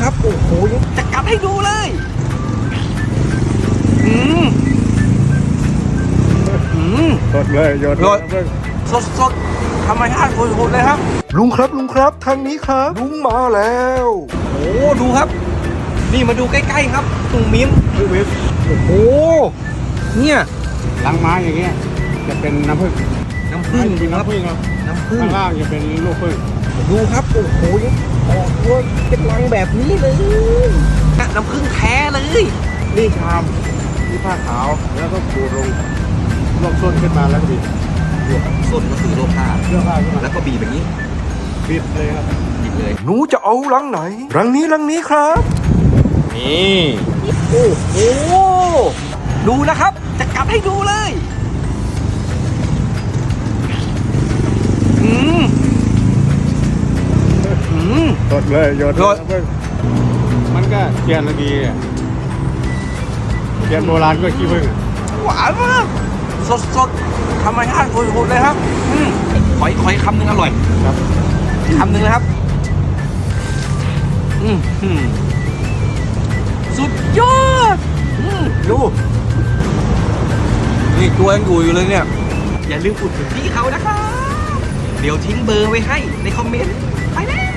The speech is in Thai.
ครับ โอ้โหจะกัดให้ดูเลย อืมอืมสดเลยโยนโยนสดสดๆธรรมชาติสุดๆเลยครับ ลุงครับลุงครับทางนี้ครับ ลุงมาแล้วโอ้ดูครับ นี่มาดูใกล้ๆครับตุงมิ้มพี่วิทย์โอ้โหเนี่ยล้างไม้อย่างเงี้ยจะเป็นน้ำผึ้งน้ำผึ้งกินครับน้ำผึ้งครับน้ำผึ้งข้างล่างจะเป็นลูกผึ้ง ดูครับโอ้โหออกตัวเป็นรังแบบนี้เลยน่ะน้ำผึ้งแท้เลย นี่ชามนี่ผ้าขาวแล้วก็ปูลงลวกส้นขึ้นมาแล้วก็บีบส่วนก็คือโลผ้าเสื้อผ้าขึ้นมาแล้วก็บีบแบบนี้บีบเลยครับบีบเลยหนูจะเอารังไหนรังนี้รังนี้ครับนี่โอ้โหดูนะครับ จะกัดให้ดูเลยอืม อืมสดเลยโยนโยนน้ำผึ้งมันก็เทียนระดีอะเทียนโบราณก็ขี้ผึ้งอะหวานมากสดสดๆธรรมชาติสุดๆเลยครับอืมขอยขอยคำหนึ่งอร่อยครับคำหนึ่งนะครับอืมอืมสุดยอดอืมดูนี่ตัวยังอยู่อยู่เลยเนี่ย อย่าลืมอุดหนุนพี่เขานะครับ เดี๋ยวทิ้งเบอร์ไว้ให้ในคอมเมนต์ไปแล้ว